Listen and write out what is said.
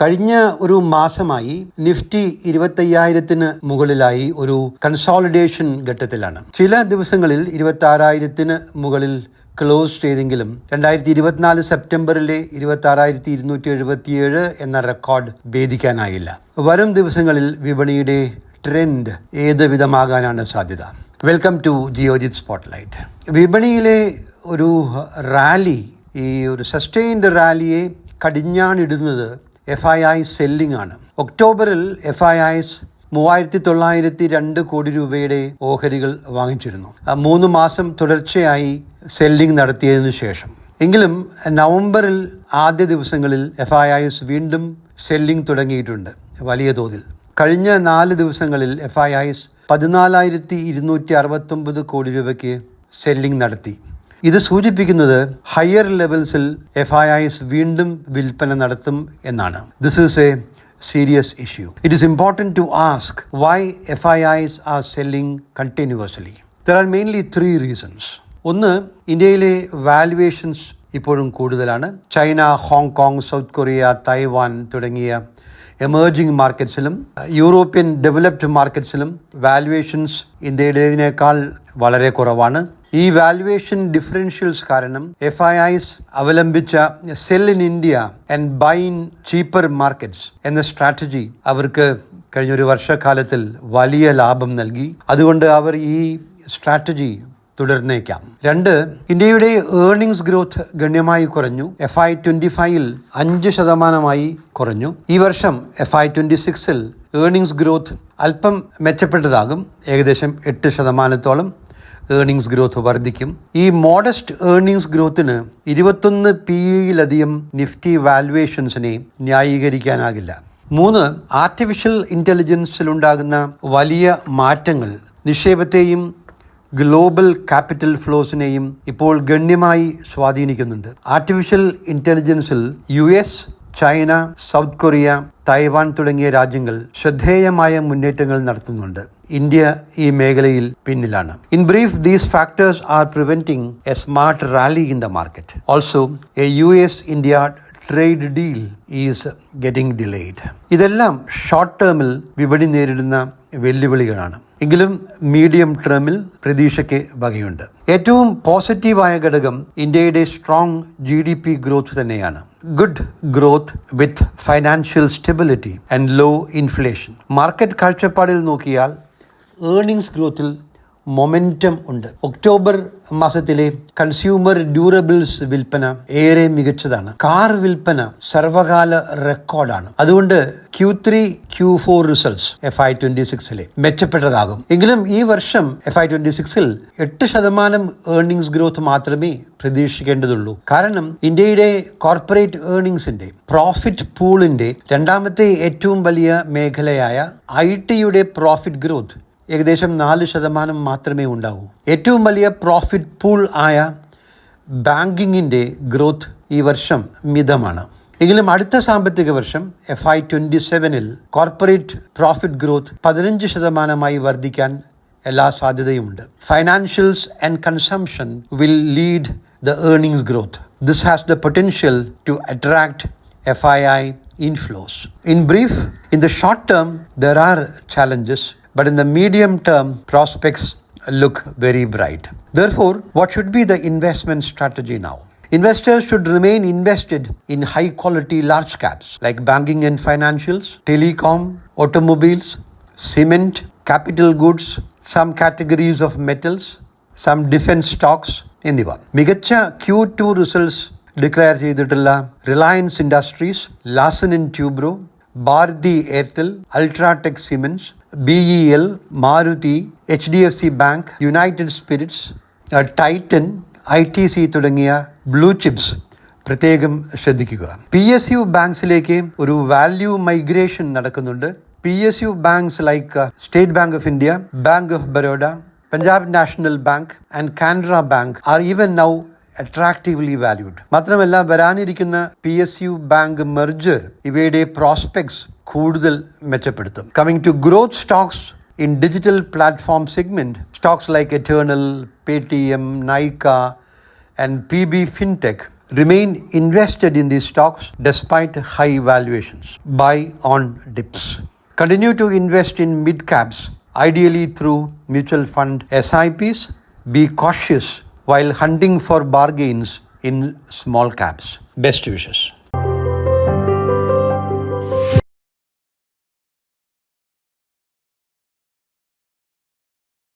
കഴിഞ്ഞ ഒരു മാസമായി നിഫ്റ്റി ഇരുപത്തയ്യായിരത്തിന് മുകളിലായി ഒരു കൺസോളിഡേഷൻ ഘട്ടത്തിലാണ്. ചില ദിവസങ്ങളിൽ ഇരുപത്തി ആറായിരത്തിന് മുകളിൽ ക്ലോസ് ചെയ്തെങ്കിലും രണ്ടായിരത്തി ഇരുപത്തിനാല് സെപ്റ്റംബറിലെ ഇരുപത്തി ആറായിരത്തി ഇരുന്നൂറ്റി എഴുപത്തിയേഴ് എന്ന റെക്കോർഡ് ഭേദിക്കാനായില്ല. വരും ദിവസങ്ങളിൽ വിപണിയുടെ ട്രെൻഡ് ഏത് വിധമാകാനാണ് സാധ്യത? വെൽക്കം ടു ജിയോജിത് സ്പോട്ട്ലൈറ്റ് വിപണിയിലെ ഒരു റാലി ഈ ഒരു സസ്റ്റെയിൻഡ് റാലിയെ കടിഞ്ഞാണിടുന്നത് എഫ് ഐ ഐ സെല്ലിംഗ് ആണ്. ഒക്ടോബറിൽ എഫ് ഐ ഐസ് മൂവായിരത്തി തൊള്ളായിരത്തി രണ്ട് കോടി രൂപയുടെ ഓഹരികൾ വാങ്ങിച്ചിരുന്നു. മൂന്ന് മാസം തുടർച്ചയായി സെല്ലിംഗ് നടത്തിയതിനു ശേഷം. എങ്കിലും നവംബറിൽ ആദ്യ ദിവസങ്ങളിൽ എഫ് ഐ ഐസ് വീണ്ടും സെല്ലിംഗ് തുടങ്ങിയിട്ടുണ്ട് വലിയ തോതിൽ. കഴിഞ്ഞ നാല് ദിവസങ്ങളിൽ എഫ് ഐ ഐസ് പതിനാലായിരത്തി ഇരുന്നൂറ്റി അറുപത്തൊമ്പത് കോടി രൂപയ്ക്ക് സെല്ലിംഗ് നടത്തി. ഇത് സൂചിപ്പിക്കുന്നത് ഹയർ ലെവൽസിൽ എഫ് ഐ ഐസ് വീണ്ടും വിൽപ്പന നടത്തും എന്നാണ്. This is a serious issue it is important to ask why F I Is are selling continuously there are mainly three reasons ഒന്ന് ഇന്ത്യയിലെ വാലുവേഷൻസ് ഇപ്പോഴും കൂടുതലാണ്. China Hong Kong South Korea Taiwan തുടങ്ങിയ emerging മാർക്കറ്റ്സിലും യൂറോപ്യൻ ഡെവലപ്ഡ് മാർക്കറ്റ്സിലും valuations ഇന്ത്യയുടേതിനേക്കാൾ വളരെ കുറവാണ്. ഈ വാല്യുവേഷൻ ഡിഫറൻഷ്യൽസ് കാരണം F I ice അവലംബിച്ച sell in India and buy in cheaper markets എന്ന സ്ട്രാറ്റജി അവർക്ക് കഴിഞ്ഞൊരു വർഷക്കാലത്തിൽ വലിയ ലാഭം നൽകി. അതുകൊണ്ട് അവർ ഈ സ്ട്രാറ്റജി തുടർന്നേക്കാം. രണ്ട് ഇന്ത്യയുടെ ഏർണിംഗ്സ് ഗ്രോത്ത് ഗണ്യമായി കുറഞ്ഞു. എഫ് ഐ ട്വന്റി ഫൈവിൽ അഞ്ച് ശതമാനമായി കുറഞ്ഞു. ഈ വർഷം എഫ് ഐ ട്വന്റി സിക്സിൽ ഏർണിംഗ്സ് ഗ്രോത്ത് അല്പം മെച്ചപ്പെട്ടതാകും. ഏകദേശം എട്ട് ശതമാനത്തോളം ഏർണിംഗ്സ് ഗ്രോത്ത് വർദ്ധിക്കും. ഈ മോഡസ്റ്റ് ഏർണിംഗ്സ് ഗ്രോത്തിന് ഇരുപത്തൊന്ന് പി ഇയിലധികം നിഫ്റ്റി വാലുവേഷൻസിനെ ന്യായീകരിക്കാനാകില്ല. മൂന്ന് ആർട്ടിഫിഷ്യൽ ഇന്റലിജൻസിലുണ്ടാകുന്ന വലിയ മാറ്റങ്ങൾ നിക്ഷേപത്തെയും ഗ്ലോബൽ ക്യാപിറ്റൽ ഫ്ലോസിനെയും ഇപ്പോൾ ഗണ്യമായി സ്വാധീനിക്കുന്നുണ്ട്. Artificial ഇന്റലിജൻസിൽ U S China South Korea Taiwan തുടങ്ങിയ രാജ്യങ്ങൾ ശ്രദ്ധേയമായ മുന്നേറ്റങ്ങൾ നടത്തുന്നുണ്ട്. ഇന്ത്യ ഈ മേഖലയിൽ പിന്നിലാണ്. In brief these factors are preventing a smart rally in the market also a U S India trade deal is getting delayed ഇതെല്ലാം ഷോർട്ട് ടേമിൽ വിപണി നേരിടുന്ന വെല്ലുവിളികളാണ്. എങ്കിലും മീഡിയം ടേമിൽ പ്രതീക്ഷയ്ക്ക് വകയുണ്ട്. ഏറ്റവും പോസിറ്റീവായ ഘടകം ഇന്ത്യയുടെ strong G D P growth തന്നെയാണ്. Good growth with financial stability and low inflation market കാഴ്ചപ്പാടിൽ നോക്കിയാൽ ഏർണിംഗ്സ് ഗ്രോത്തിൽ മൊമെന്റം ഉണ്ട്. ഒക്ടോബർ മാസത്തിലെ കൺസ്യൂമർ ഡ്യൂറബിൾസ് വിൽപ്പന ഏറെ മികച്ചതാണ്. കാർ വിൽപ്പന സർവകാല റെക്കോർഡാണ്. അതുകൊണ്ട് Q three Q four results F Y twenty സിക്സിലെ മെച്ചപ്പെട്ടതാകും. എങ്കിലും ഈ വർഷം എഫ് ഐ ട്വന്റി സിക്സിൽ എട്ട് ശതമാനം ഏർണിംഗ്സ് ഗ്രോത്ത് മാത്രമേ പ്രതീക്ഷിക്കേണ്ടതുള്ളൂ. കാരണം ഇന്ത്യയുടെ കോർപ്പറേറ്റ് ഏർണിംഗ്സിന്റെ പ്രോഫിറ്റ് പൂളിന്റെ രണ്ടാമത്തെ ഏറ്റവും വലിയ മേഖലയായ ഐ ടിയുടെ പ്രോഫിറ്റ് ഗ്രോത്ത് ഏകദേശം നാല് ശതമാനം മാത്രമേ ഉണ്ടാവൂ. ഏറ്റവും വലിയ പ്രോഫിറ്റ് പൂൾ ആയ ബാങ്കിങ്ങിന്റെ ഗ്രോത്ത് ഈ വർഷം മിതമാണ്. എങ്കിലും അടുത്ത സാമ്പത്തിക വർഷം എഫ് ഐ ട്വന്റി സെവനിൽ കോർപ്പറേറ്റ് പ്രോഫിറ്റ് ഗ്രോത്ത് പതിനഞ്ച് ശതമാനമായി വർദ്ധിക്കാൻ എല്ലാ സാധ്യതയുമുണ്ട്. Financials and consumption will lead the earning growth this has the potential to attract F I I inflows. In brief, in the short term, there are challenges, but in the medium term, prospects look very bright. Therefore, what should be the investment strategy now? Investors should remain invested in high quality large caps like banking and financials, telecom, automobiles, cement, capital goods, some categories of metals, some defense stocks എന്നിവ മികച്ച Q to results declare ചെയ്തിട്ടുള്ള Reliance Industries Larsen and Toubro Bharti Airtel UltraTech cements B E L Maruti H D F C bank United Spirits Titan I T C തുടങ്ങിയ blue chips പ്രത്യേകം ശ്രദ്ധിക്കുക. P S U ബാങ്ക്സിലേക്ക് ഒരു value migration നടക്കുന്നുണ്ട്. P S U banks like State Bank of India Bank of Baroda Punjab National Bank and Canara Bank are even now attractively valued മാത്രമല്ല വരാനിരിക്കുന്ന P S U bank merger ഇവയുടെ prospects കൂടുതൽ മെച്ചപ്പെടുത്തും coming to growth stocks in digital platform segment, stocks like Eternal, Paytm, Nika, and PB FinTech Remain invested in these stocks despite high valuations. Buy on dips. Continue to invest in mid caps, ideally through mutual fund SIPs. Be cautious while hunting for bargains in small caps. Best wishes.